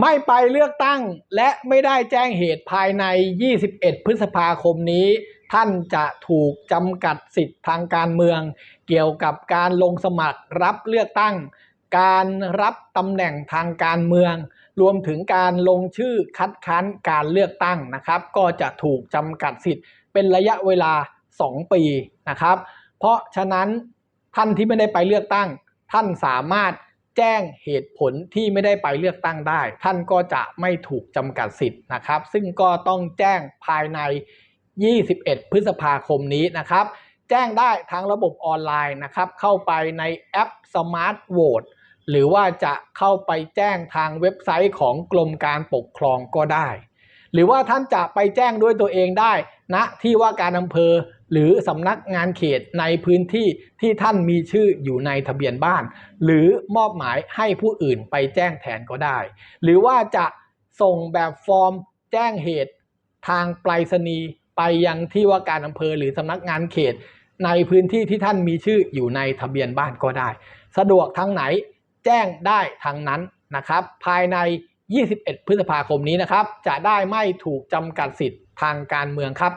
ไม่ไปเลือกตั้งและไม่ได้แจ้งเหตุภายใน 21 พฤษภาคมนี้ ท่านจะถูกจำกัดสิทธิ์ทางการเมือง เกี่ยวกับการลงสมัครรับเลือกตั้ง การรับตำแหน่งทางการเมือง รวมถึงการลงชื่อคัดค้านการเลือกตั้งนะครับ ก็จะถูกจำกัดสิทธิ์เป็นระยะเวลา 2 ปีนะครับ เพราะฉะนั้นท่านที่ไม่ได้ไปเลือกตั้ง ท่านสามารถ แจ้งเหตุผลที่ไม่ได้ไปเลือกตั้งได้ ท่านก็จะไม่ถูกจำกัดสิทธิ์นะครับ ซึ่งก็ต้องแจ้งภายใน 21 พฤษภาคมนี้นะครับ แจ้งได้ทางระบบออนไลน์นะครับ เข้าไปในแอป Smart Vote หรือว่าจะเข้าไปแจ้งทางเว็บไซต์ของกรมการปกครองก็ได้ หรือว่าท่านจะไปแจ้งด้วยตัวเองได้ ณที่ว่าการอำเภอหรือสำนักงานเขตในพื้นที่ที่ท่านมีชื่ออยู่ในทะเบียนบ้าน หรือมอบหมายให้ผู้อื่นไปแจ้งแทนก็ได้ หรือว่าจะส่งแบบฟอร์มแจ้งเหตุทางไปรษณีย์ไปยังที่ว่าการอำเภอหรือสำนักงานเขต ในพื้นที่ที่ท่านมีชื่ออยู่ในทะเบียนบ้านก็ได้ สะดวกทางไหนแจ้งได้ทางนั้นนะครับ ภายใน 21 พฤษภาคมนี้นะครับ จะได้ไม่ถูกจำกัดสิทธิ์ทางการเมืองครับ